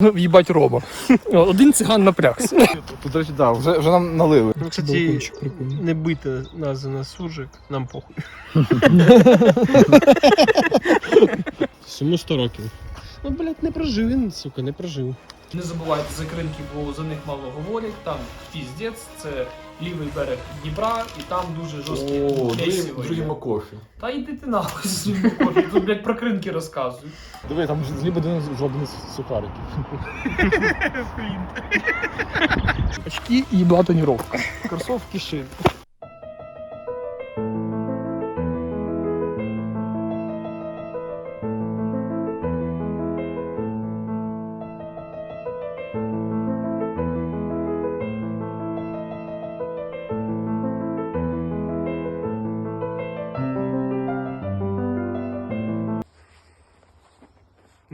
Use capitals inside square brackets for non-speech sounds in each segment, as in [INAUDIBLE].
[LAUGHS] В'їбать роба. [LAUGHS] Один циган напрягся. [LAUGHS] Тут, до речі, да, вже, вже нам налили. Кстати, не бити нас за нас суржик, нам похуй. Всьому 100 років. Ну, блядь, не прожив він, сука, не прожив. Не забувайте закринки, бо за них мало говорять. Там піздець, це лівий берег Дніпра, і там дуже жорсткі лесіво є. кофі. Та йди ти нахуй зі своїм кофі, тут, блядь, про кринки розказуй. Диви, там з ліба один жодний сухариків. Очки і була тоніровка. Кросовки шин.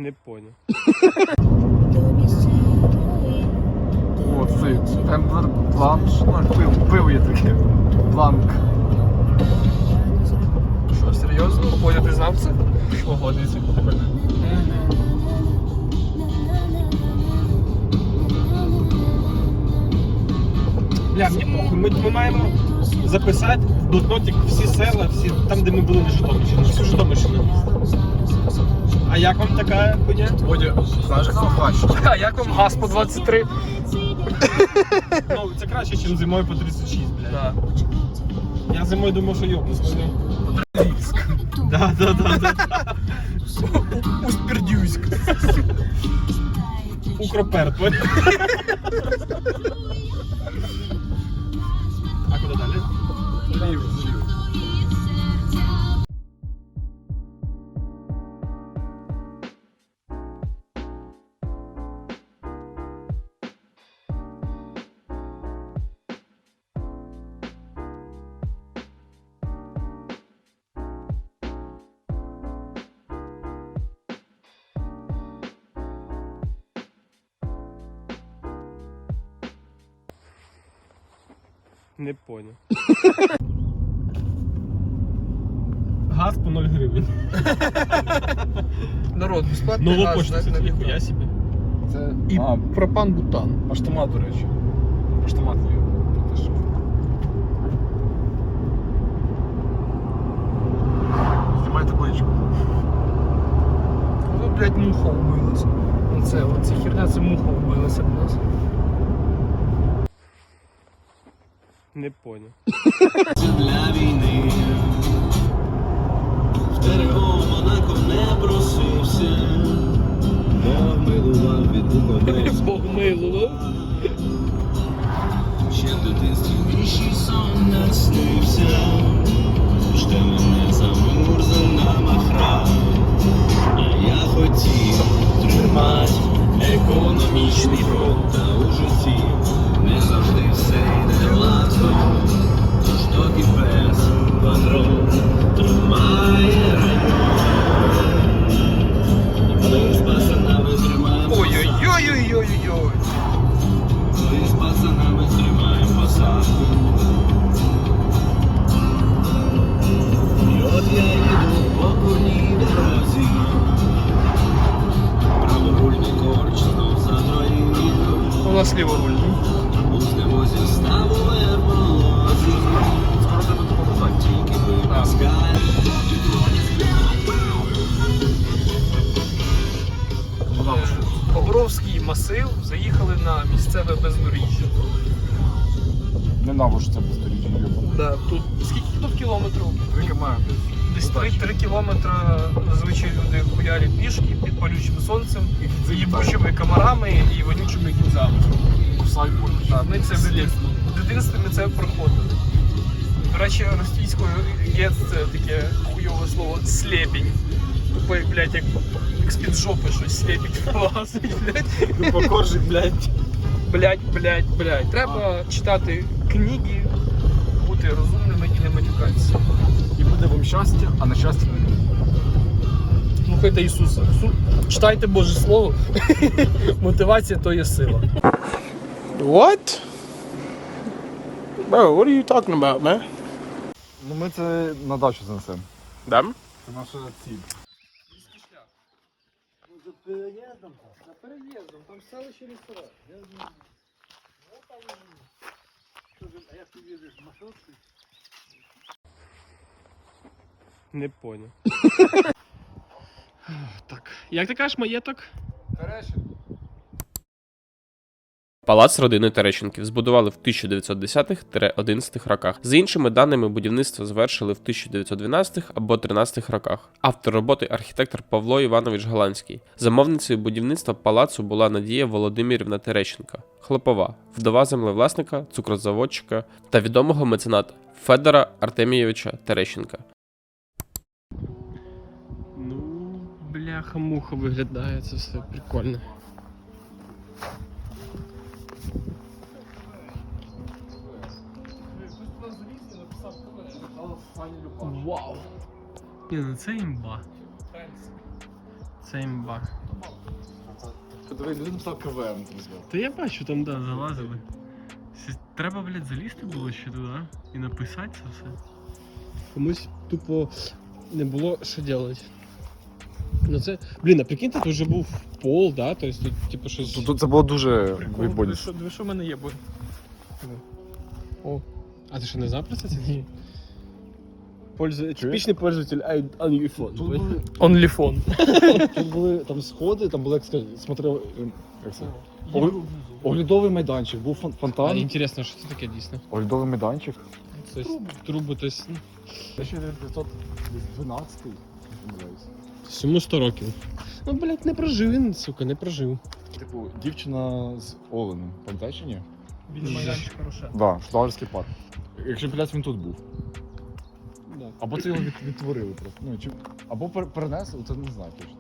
Не поняв. О, цей Емблер Бланш. Ну, пив, пиво є таке. Бланк. Що, серйозно? Поля, ти знав це? Ого, дивіться, прикольно. Бля, мені похуй. Ми, ми маємо записати в блокнотик всі села, всі, там, де ми були на Житомирщині. Всю Житомирщину. А як вам така хуйня? Водя, знаєш, хто бачить? А як вам газ по 23? Ну, це краще, ніж зимою по 36, блядь. Да. Я зимою думав, що йобну свою. Да, да, да, да. Успердюськ. Укропер, понял? Не. [LAUGHS] Газ по 0 гривень. [LAUGHS] Народ, безплатний Нову газ, почту, на ніхуя собі. Це І а, пропан-бутан. поштомат, до речі. Поштомат є. Теж. Знімай табличку. Ну, блядь, муха вбилася. Оце, оце херня, це муха вбилася в нас. Не понял. для війни. В ТРО Монако не просився, Бог милував від Буковець. Бог милував. Ще в дитинстві віщий сон наснився, Жде мене замурзана махра, а я хотів тримати економічний фронт, та у житті не завжди все йде гладко, тож доки без їбучими комарами і вонючими кінзами. кусай боль. Да, ми це в дитинстві, в дитинстві ми це проходили. До речі, російською гет це таке хуйове слово слепінь. Тупо, блядь, як, як з-під жопи щось слепінь вилазить, блядь. Тупо коржик, блядь. Блядь, блядь, блядь. Треба читати книги, бути розумними і не матюкатися. І буде вам щастя, а на щастя не. Слухайте Ісуса. Читайте Боже Слово. [LAUGHS] Мотивація то є сила. What? Bro, what are you talking about, man? Ну ми це на дачу занесемо. Дам? Це наша ціль. переїздом, там селище лісове. Я. Ну там... Що а як ти їздиш в маршрутці? Не понял. [LAUGHS] [SIGHS] так. Як ти кажеш, маєток? Палац родини Терещенків збудували в 1910-11 роках. За іншими даними, будівництво завершили в 1912 або 13 роках. Автор роботи архітектор Павло Іванович Галанський. Замовницею будівництва палацу була Надія Володимирівна Терещенка, хлопова, вдова землевласника, цукрозаводчика та відомого мецената Федора Артемійовича Терещенка. Бляха-муха виглядає це все прикольно. Вау! Ні, ну це імба. Це імба. Подиви, люди написав КВМ. Та я бачу, там, да, залазили. Треба, блядь, залізти було ще туди і написати це все. Комусь тупо не було що робити. Ну це. Блін, а прикиньте, тут вже був пол, да? Тобто тут, типу, щось. Тут це було дуже Прикол, диви, що, в мене є, бо О. А ти що не знав про це? Ні. Пользу... Типічний пользователь iPhone. Тут були, OnlyFon. тут були там сходи, там були, як сказати, смотри, ем, як це? Огля- Оглядовий майданчик, був фон- А фонтан, інтересно, що це таке дійсно? оглядовий майданчик. Тобто, трубу, тобто, ну, 1912 всьому 100 років. Ну, блядь, не прожив він, сука, не прожив. Типу, дівчина з Оленом, пам'ятаєш чи ні? Біля майданчика Роше. Да, Шталерський парк. Якщо блядь, він тут був. Да. Або це його від, відтворили просто. Ну, чи... Або пер- перенесли, це не знаю точно.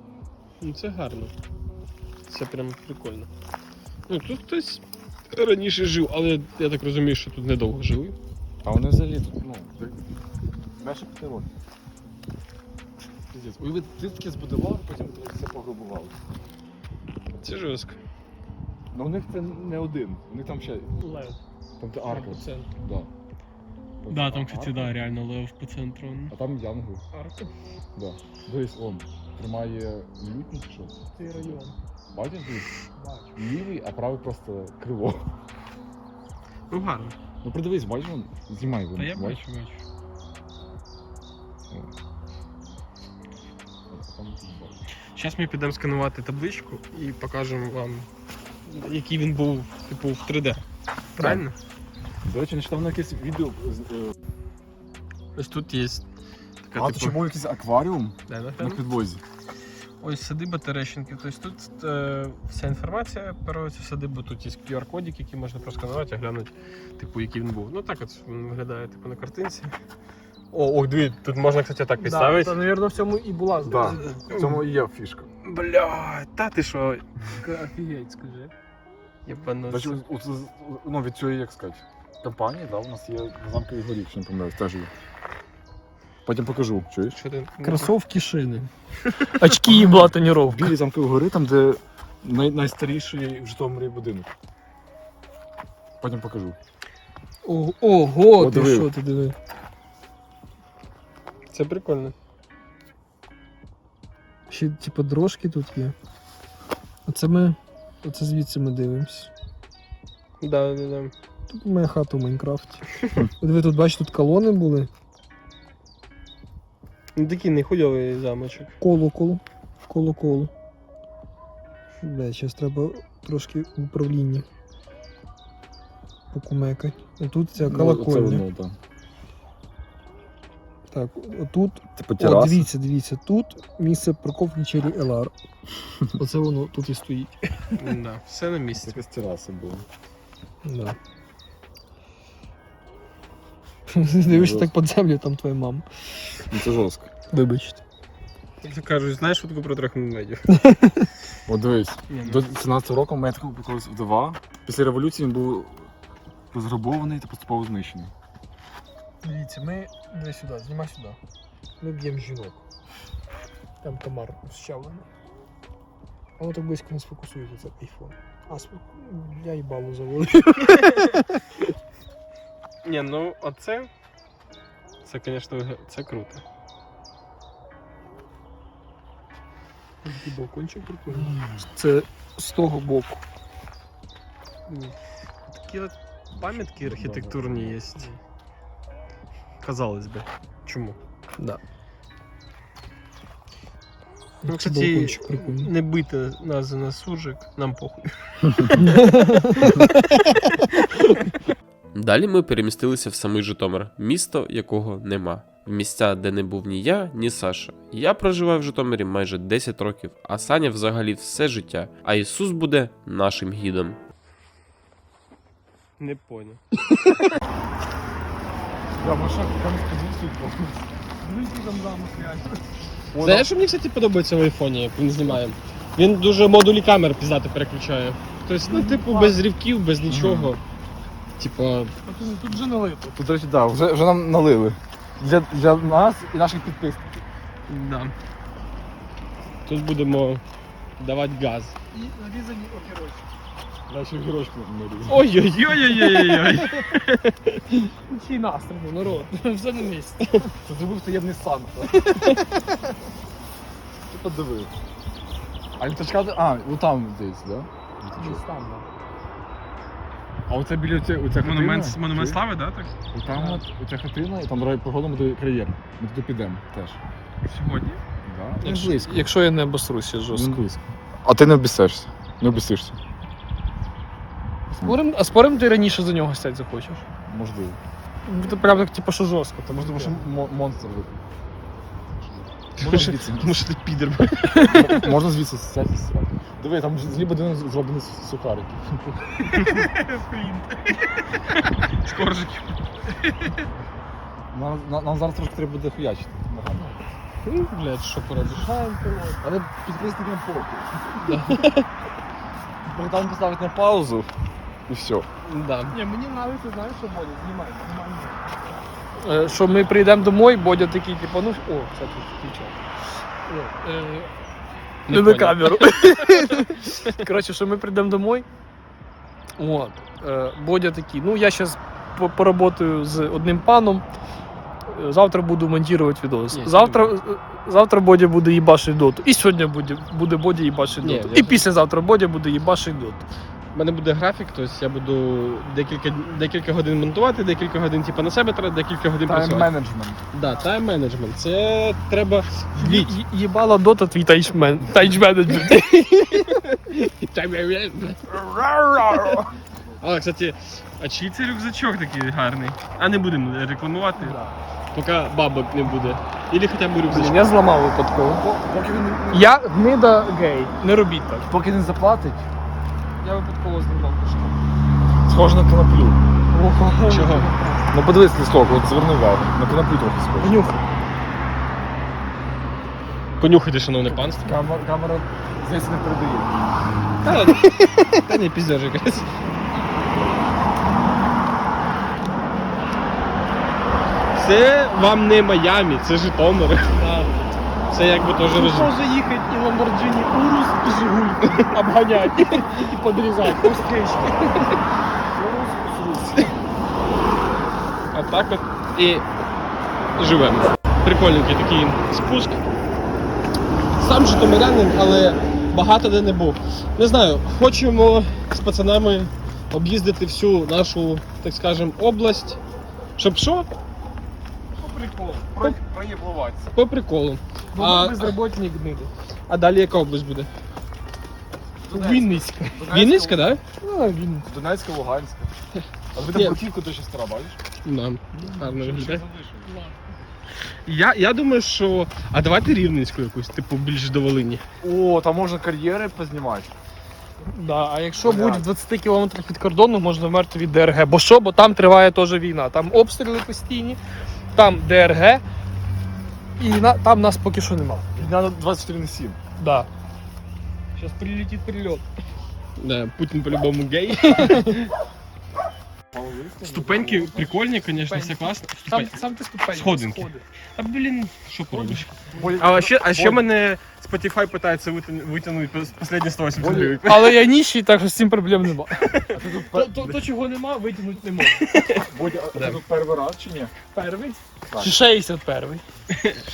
Ну це гарно. Це прям прикольно. Ну тут хтось раніше жив, але я так розумію, що тут недовго жили. А вони взагалі тут, ну, як- менше п'яти років. Пиздець. Уяви, ти таке збудував, потім ти все пограбували. Це жорстко. Ну у них це не один, у них там ще, Лев. там де арка. Да. Да, там, кстати, Арка, да, реально лев по центру. А там Янгол. Арка. Да. Дивись, он тримає лютник, що? Цей район. Бачиш, дивись? Лівий, а правий просто криво. Ну гарно. Ну придивись, бачиш, он знімай Та я його. бачу, бачу. Там, Зараз ми підемо сканувати табличку і покажемо вам, який він був, типу, в 3D. Правильно? До речі, нещодавно якесь відео. з- е, Ось тут є така, А, то чи був якийсь акваріум Да, на напевно. підвозі. Ось садиба Терещенків. Тобто тут е, вся інформація про цю садибу, тут є QR-кодик, який можна просканувати, глянути, типу, який він був. Ну так от він виглядає типу, на картинці. О, ох, диві, тут можна, кстати, так Да, підставити. та, мабуть, в цьому і була Да. В цьому і є фішка. Бля, та ти що? Офігеть, скажи. От, от, ну, від цієї, як сказати, компанії, да, у нас є на замковій горі, якщо не помиляюсь, теж є. Потім покажу, чуєш? Що ти? Кросовки шини. Очки і була В тоніровка. білій замковій гори, там, де най, найстаріший в Житомирі будинок. Потім покажу. О- Ого, О, ти диви. що ти диви. Це прикольно. Ще типу дрожки тут є. Оце ми. Оце звідси ми дивимось. Да, да, да. Тут моя хата в Майнкрафті. [LAUGHS] От ви тут бачите, тут колони були. Ну такий нехуйовий замочок. Коло коло. Коло коло. Бля, зараз треба трошки в управлінні. Покумекай. А тут ця Ну, колокольня. воно, да. Так, отут. Типу О, дивіться, дивіться, тут місце Cherry LR. [LAUGHS] Оце воно тут і стоїть. Да, все на місці. Якась тераса була. Да. [LAUGHS] Дивишся так під землю, там твоя мама. Ну це жорстко. Вибачте. Як то кажуть, знаєш шутку про трьох медведів? [LAUGHS] От дивись, ну. до 17 року такого колись вдова. Після революції він був розграбований та поступово знищений. Дивіться, ми не сюди, знімай сюди. Ми б'ємо жінок. Там комар щавлений. А так близько не сфокусується, це айфон. А, сфок... я їбалу заводив. Ні, ну оце. Це, звісно, це круто. Такий балкончик прикольний. Це з того боку. Такі от пам'ятки архітектурні є. Казалось би. Чому? Да. Ну, кстати, не бити нас за нас суржик, нам похуй. [LAUGHS] Далі ми перемістилися в самий Житомир, місто якого нема. В місця, де не був ні я, ні Саша. Я проживаю в Житомирі майже 10 років, а Саня взагалі все життя. А Ісус буде нашим гідом. Не поняв. [LAUGHS] Я машина там сподіваюся. Знаєш, що мені, кстати, подобається в айфоні, як він знімає? Він дуже модулі камер піздати переключає. Тобто, ну, типу, без рівків, без нічого. Типа, Тут вже налито. Тут, до речі, да, вже, вже нам налили. Для, для нас і наших підписників. да. Тут будемо давати газ. І нарізані огірочки. Наші гірочки нарізали. Ой-ой-ой-ой-ой-ой. Який настрій, народ. [LAUGHS] Все на місці. Це зробив таємний Санта. Ти подиви. А літачка, де- а, ну там десь, да? Літачок. там, да. А оце біля оце, оця хатина. Монумент, монумент чи? слави, да, так? Отам от оця хатина, і там дорога проходимо до кар'єр. Ми туди підемо теж. Сьогодні? Да? Якщо, близько. якщо я не обосруся Він жорстко. близько. А ти не обіцяєшся. Не обіцяєшся. Спорим, а спорим ти раніше за нього стати захочеш? Можливо. Це прям так, типу, що жорстко. Та можливо, що мо- монстр випив. Тому що, звідси. тому що ти підер. [LAUGHS] Можна звідси сядь. Диви, там з ліба один зроблений з сухариків. З коржиків. Нам, нам, нам зараз трошки треба буде хуячити. Ногами. Ну, блядь, що поробиш? Але підписникам похуй. Богдан поставить на паузу і все. Да. Ні, мені нравиться, знаєш, що Бодя, знімай, знімай. Е, Що ми прийдемо домой, Бодя такий, типу, ну, о, кстати, включав. Е, Не Не на камеру. [LAUGHS] Коротше, що ми прийдемо домой. От. е, Бодя такий, ну я зараз поработаю з одним паном. е, Завтра буду монтувати відос. Ні, завтра, е, завтра Бодя буде їбашити доту. І сьогодні буде, буде Бодя їбашити Ні, доту. я І ж- післязавтра Бодя буде їбашити доту. У мене буде графік, тобто я буду декілька, декілька годин монтувати, декілька годин типу, на себе треба, декілька годин працювати. Тайм-менеджмент. Да, тайм менеджмент. Це треба віть. Є- дота твій тайчмен. Тайчменеджмент. [LAUGHS] А, кстати, а чий це рюкзачок такий гарний? А не будемо рекламувати, поки бабок не буде. Ілі хоча б рюкзачок. Я зламав випадково. Я гнида гей. Не робіть так. поки він заплатить, Я випадково зламав кошти. схоже на коноплю. Чого? Ну подивись листок, от зверни увагу. На коноплю трохи схоже. Нюхай. Понюхайте, шановне панство. Камера, камера здається не передає. Та, не піздеж якась. Це вам не Майамі, це Житомир. Це якби теж роз... може їхати і Lamborghini Урус, і Жигуль обганять і подрізати по встречці. А так от і живемо. Прикольненький такий спуск. Сам житомирянин, але багато де не був. Не знаю, хочемо з пацанами об'їздити всю нашу, так скажем, область. Щоб що? По приколу. Про, проєблуватися. По приколу. Бо А- ми безробітні гниди. А далі яка область буде? Вінницька. Вінницька, так? А, Вінницька. Донецька, Луганська. А ви Ні. там бруківку дуже стара, бачиш? Да? Гарно виглядає. Я, я думаю, що. А давайте рівненську якусь, типу, більш до Волині. О, там можна кар'єри познімати. Да, а якщо Бля. будь в 20 кілометрах від кордону, можна вмерти від ДРГ. Бо що? Бо там триває теж війна. Там обстріли постійні, там ДРГ, і на, там нас поки що нема. На 24 на 7. Да. Зараз прилетить прильот. Да, Путін по-любому гей. [LAUGHS] Ступеньки прикольні, звісно, все класно. Сам, Ступень... сам ти ступень. Сходинки. сходи. А блін, що поробиш? А ще, а ще мене Spotify питається витягнути, останні 180 Боль- гривень. Але я ніщий, так що з цим проблем нема. [LAUGHS] То, то, то чого нема, витягнути не можна. [LAUGHS] Бодя, а ти тут перший раз чи ні? Перший? Чи 61-й?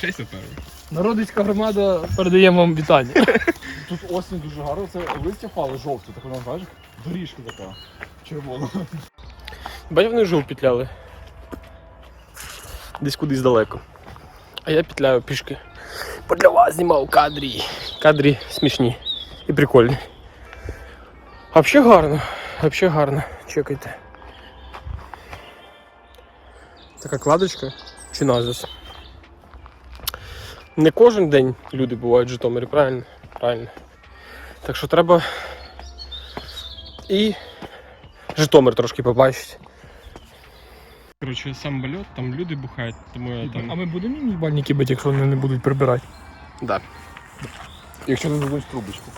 61. [LAUGHS] Народицька громада передає вам вітання. Тут осінь дуже гарно, це листя впали жовте, так воно знаєш, доріжка така. Червона. Бачиш, вони жов петляли. Десь кудись далеко. А я петляю пішки. Бо для вас знімав кадрі. Кадрі смішні і прикольні. А взагалі гарно. Взагалі гарно. Чекайте. Така кладочка чи назис. Не кожен день люди бувають в Житомирі, правильно? Правильно. Так що треба і Житомир трошки побачить. Коротше, сам там люди бухають, тому я там. А ми будемо їм їбальники бити, якщо вони не будуть прибирати? Да. Якщо не дадуть трубочку.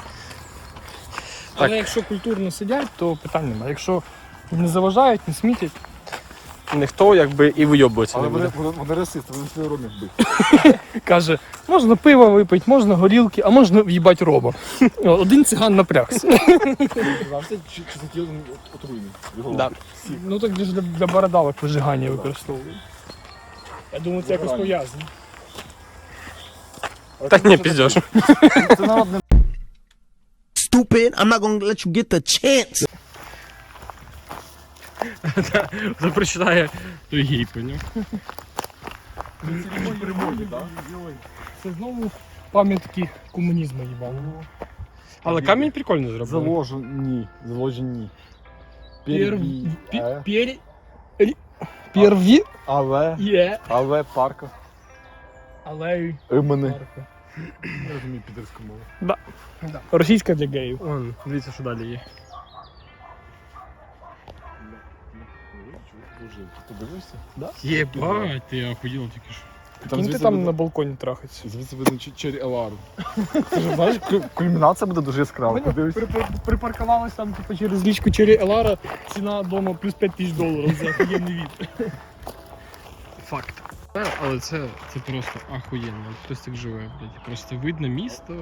Але якщо культурно сидять, то питань немає. Якщо не заважають, не смітять. Ніхто якби і вийобується Але не вони, буде. вони, вони расисти, вони свої родних бить. Каже, можна пиво випити, можна горілки, а можна в'їбать роба. Один циган напрягся. Завжди чи, чи це отруйні. Його Да. Ну так для, для бородавок вижигання використовують. Я думаю, це якось пов'язано. Але Так це ні, дуже Це народне Stupid, I'm not gonna let you get the chance. Це прочитає той гей, поняв? перемоги, так? Це знову пам'ятки комунізму їбаного. Але камінь прикольно зроблений. Заложені. Заложені. Пер- Перві. пі- е, пері- рі- Перві Але. є. Але парка. Але Імени. Не розумію підерську мову. російська для геїв. Вон, дивіться, що далі є. Ти дивишся? Єбать, ти охуєл тільки що. Там Кінь ти звідси там видно- на балконі трахаться. Звідси видно чері Елару. Ти ж куль- кульмінація буде дуже яскрава. Подивись. Припаркувалась там типу, через річку Чері Елара, ціна дома плюс 5 тисяч доларів за охуєнний від. Факт. Але це, це просто ахуєнно. От Хтось так живе, блядь. Просто видно місто.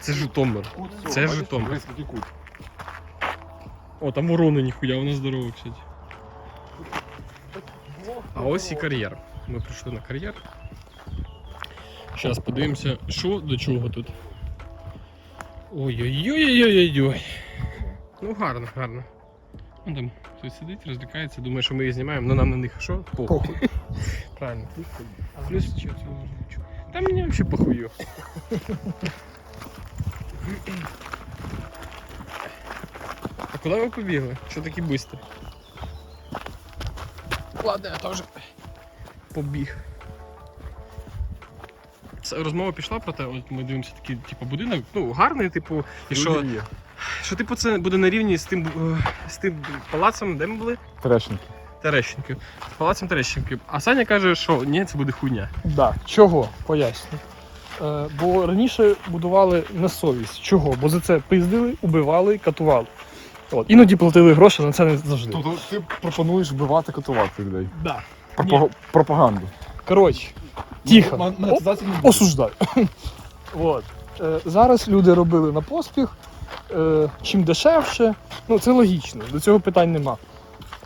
Це Житомир. Кут Це. Житомир. Дивись, який кут. О, там ворона ніхуя, вона здорова, кстати. А ось і кар'єр. Ми прийшли на кар'єр. Зараз подивимося, що до чого тут. Ой-ой-ой-ой-ой-ой. Ну гарно, гарно. Ну там хтось сидить, розвлікається, думає, що ми її знімаємо, але нам на них що? Похуй. Правильно. Плюс що це. Та мені взагалі похую. А куди ви побігли? Що такі бистрі? Ладно, я теж побіг. Це розмова пішла про те, от ми дивимося такий, типу, будинок, ну, гарний, типу, і що, є. що типу, це буде на рівні з тим, е, з тим палацом, де ми були? Терешники. Терещенків. З палацем Терещенків. А Саня каже, що ні, це буде хуйня. Да. Чого? Поясню. Е, бо раніше будували на совість. Чого? Бо за це пиздили, убивали, катували. От. Іноді платили гроші, але це не завжди. Тобто ти пропонуєш вбивати, катувати людей. Да. Пропаг- Пропаганду. Коротше, тихо. Мон- не буде. осуждаю. [LAUGHS] От. Е, зараз люди робили на поспіх, е, чим дешевше. Ну, це логічно, до цього питань нема.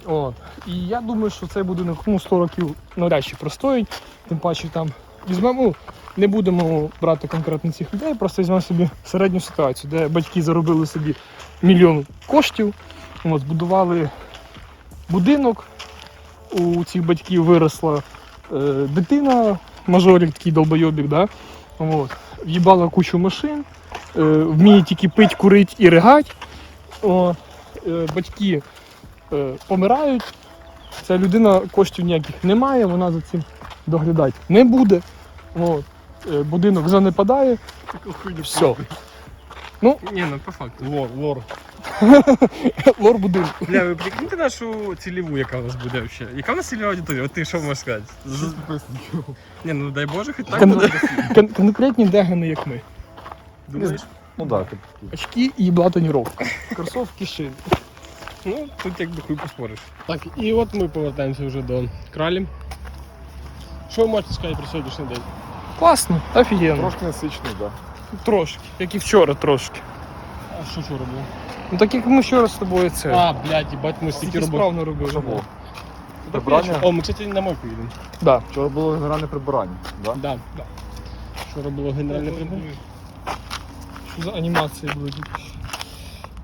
От. І я думаю, що цей будинок ну, 100 років навряд чи простоїть. Тим паче там візьмемо, ну, не будемо брати конкретно цих людей, просто візьмемо собі середню ситуацію, де батьки заробили собі мільйон коштів, от, збудували будинок, у цих батьків виросла е, дитина, мажорик такий долбойобік, да? От. В'їбала кучу машин, е, вміє тільки пить, курить і ригать. О, е, батьки е, помирають. Ця людина коштів ніяких не має, вона за цим доглядати не буде. От. Е, будинок занепадає. Все. Ні, ну по факту. Лор, лор. [LAUGHS] Лор будинку. Бля, ви прикиньте нашу цільову, яка у нас буде взагалі. Яка у нас цільова аудиторія? От ти що можеш сказати? З- Ні, ну дай Боже, хоч так Кон- буде. Кон- конкретні дегани, як ми. Думаєш? Ну так, да, Очки і їбла тоніровка. Кросовки шин. Ну, тут якби хуй поспориш. Так, і от ми повертаємося вже до кралі. Що ви можете сказати про сьогоднішній день? Класно, офігенно. трошки насичний, так. Трошки, як і вчора трошки. А що вчора було? Ну так як ми вчора з тобою це. А, блядь, їбать, ми стільки робили. справно робили. Що було? Так, Прибрання? О, ми, кстати, на мойку їдемо. Да. Вчора було генеральне прибирання, так? Да, да. Вчора було генеральне прибув. Що за анімації були?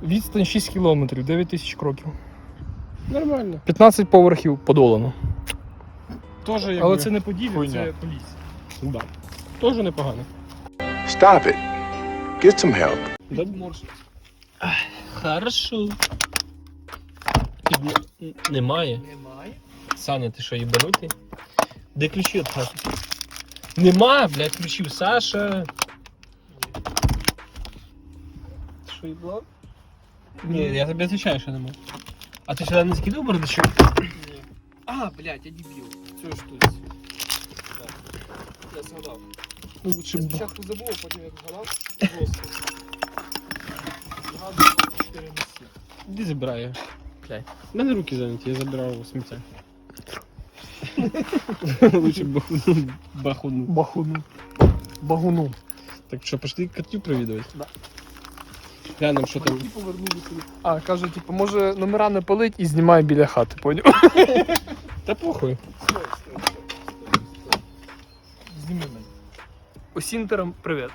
Відстань 6 кілометрів, 9 тисяч кроків. Нормально. 15 поверхів подолано. Тоже якби... Але це не Поділля, Хуйня. це Полісся. Да. Тоже непогано. Stop it. Get some help. Хорошо. Тут немає. Немає. Саня, ти що, їбанутий? Де ключі від хати? Нема, блядь, ключів, Саша. Ти Що їблав? Ні, я тобі відповідаю, що нема. А ти сюди не скидав бардачок? А, блядь, я дебіл. Це ж тут. Я згадав. Ну, лучше б. Спочатку забув, а потім як згадав. Жорстко. 4. Де забираю? Блядь. У мене руки зайняті, я забирав сміття. [LAUGHS] Лучше б бахуну. бахуну. Бахуну. Багуну. Так що, пошли котю провідувати? Да. Глянемо, що там. А, каже, типу, може номера не палить і знімає біля хати, поняв? Та [LAUGHS] похуй. Зніми мене. Осінтерам привіт.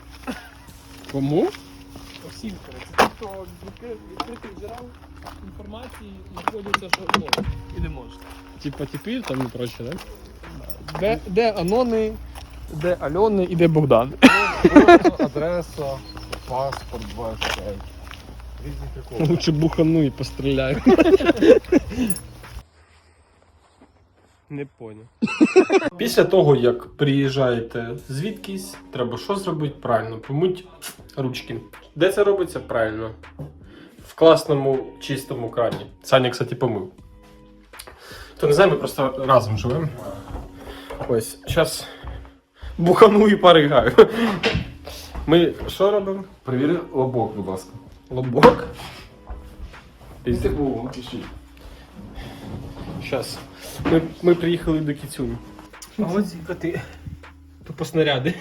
Кому? Осінтери. Це ті, хто відкритих джерел інформації знаходиться, що ну, і не може. Типа типи там і прочее, да? Де, де Анони, де Альони і де Богдан. Адреса, паспорт, 25. Різні приколи. Лучше бухану і постріляю. Не понял. Після того, як приїжджаєте звідкись, треба що зробити? Правильно, помить ручки. Де це робиться? Правильно. В класному чистому крані. Саня, кстати, помив. То не знаю, ми просто разом живемо. Ось, зараз бухану і поригаю. Ми що робимо? Перевіри лобок, будь ласка. Лобок. Був, напишіть. Щас. Ми, ми приїхали до Кіцюні. А ось ці коти. Тупо снаряди.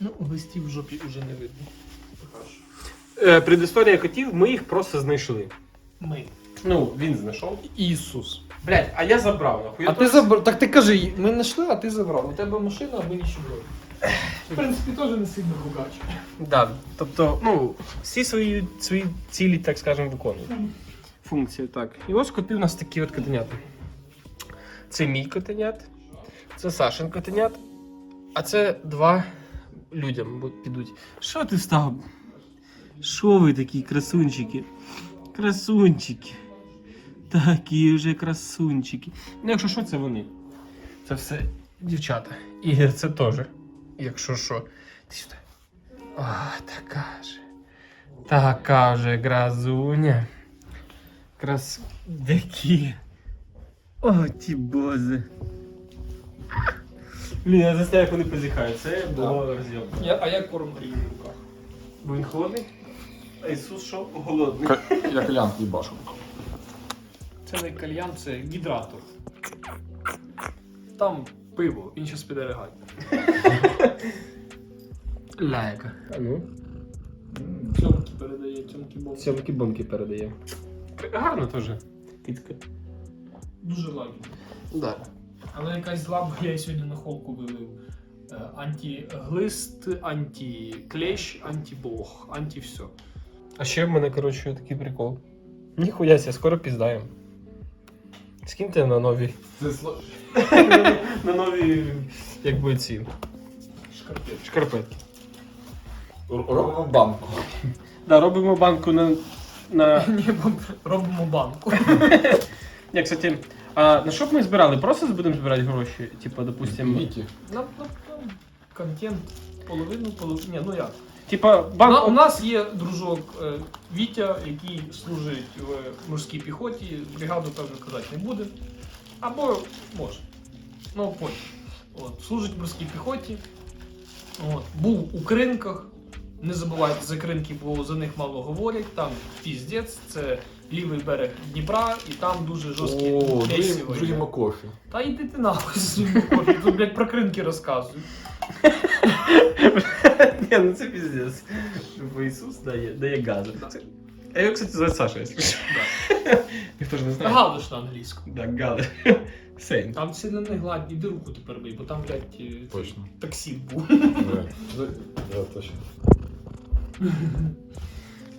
Ну, листів в жопі вже не видно. Е, предісторія котів, ми їх просто знайшли. Ми. Ну, він знайшов. Ісус. Блять, а я забрав. нахуй. А ти забрав. Так ти кажи, ми знайшли, а ти забрав. У тебе машина, а ми нічого. В принципі, теж не сильно бугач. Да. Тобто, ну, всі свої, свої цілі, так скажемо, виконують. Функції, так. І ось коти у нас такі от котенята. Це мій котенят, це Сашин котенят, а це два людям підуть. Що ти став? Що ви такі красунчики? Красунчики. Такі вже красунчики. Ну, якщо що, це вони. Це все дівчата. І це теж. Якщо що. Ти сюди. О, така же. Така вже гразуня. Крас... Які. О, ті бози. Блін, я заставив, як вони позіхають. Це було розйомно. Я, а як корм Марії в руках? Бо він холодний, а Ісус що? Голодний. Я кальян їбашу. Це не кальян, це гідратор. Там пиво, він щас піде ригати. [LAUGHS] Ляйка. А ну. Цьомки передає, цьомки бомки. Сьомки бомки передає. Гарно теж. Китка. Дуже лагідно. Да. Але якась зла, бо я її сьогодні на холку вилив. Е, Антиглист, антиклещ, антиблог, анти-все. А ще в мене, коротше, такий прикол. Ніхуя ся, скоро піздаємо. Скиньте на нові. Це сло... [LAUGHS] на нові, якби ці Шкарпет. шкарпетки. Робимо банку. Да, робимо банку на. На... Ні, робимо банку. Ні, кстати, а на що б ми збирали? Просто будемо збирати гроші? Типа, допустим. Віті. На, на, на контент половину, половину. Ні, ну як? Типа, На, у нас є дружок е, Вітя, який служить в морській піхоті. Бригаду, певно, казати не буде. Або може. Ну, потім. От, служить в морській піхоті. От, був у кринках. Не забувайте за кринки, бо за них мало говорять. Там піздець, це лівий берег Дніпра, і там дуже жорсткі О, рейси другий, другий Макофі. Та йди ти нахуй з своїм кофі. Тут, блядь, про кринки розказують. [LAUGHS] Ні, ну це піздець. Бо Ісус дає, дає газу. Це- А його, кстати, звати Саша, якщо що. [LAUGHS] Ніхто ж не знає. Галиш на англійську. Да, Гале. [LAUGHS] Сейн. Там сильно не гладь, іди руку тепер бий, бо там, блядь, е, Точно. таксі був. Я точно.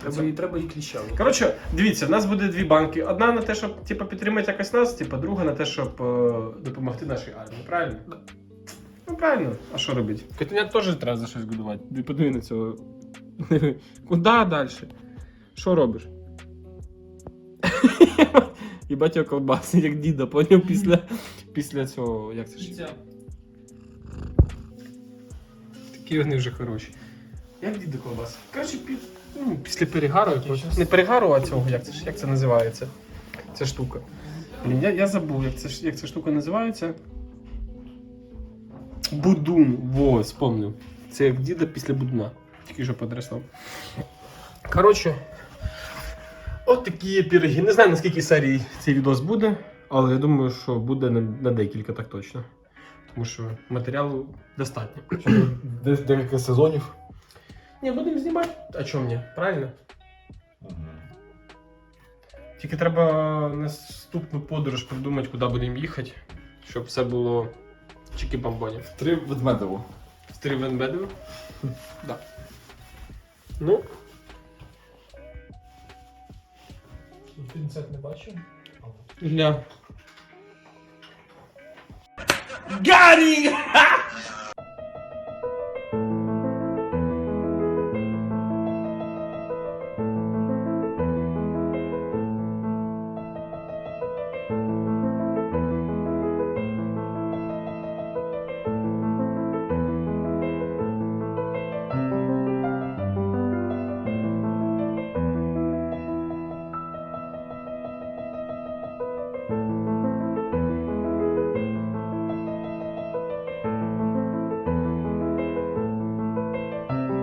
Треба, і треба і кліща. Коротше, дивіться, в нас буде дві банки. Одна на те, щоб типу, підтримати якось нас, типу, друга на те, щоб е, допомогти нашій армії. Правильно? Ну правильно. А що робити? Котенят теж треба за щось годувати. Ти подиви на цього. [LAUGHS] Куди далі? Що робиш? [LAUGHS] Їбать його колбаси, як діда, поняв після, після цього. Як це ж? Такі вони вже хороші. Як діда колбаси? Коротше, пі... ну, після перегару якогось. Не перегару, а цього, як це, ж- як це називається? Ця штука. Блін, я, я забув, як, це, ж- як ця штука називається. Будун. Во, спомнив. Це як діда після будуна. Тільки що подростав. Коротше, от такі є пироги. Не знаю, наскільки серій цей відос буде, але я думаю, що буде на, на декілька так точно. Тому що матеріалу достатньо. Десь декілька сезонів. Ні, будемо знімати. А чому ні? Правильно? Тільки треба наступну подорож придумати, куди будемо їхати, щоб все було чики-бамбоні. Три ведмедово. В три Венбедові? Так. Ну, Пінцет не бачив? для. Got him!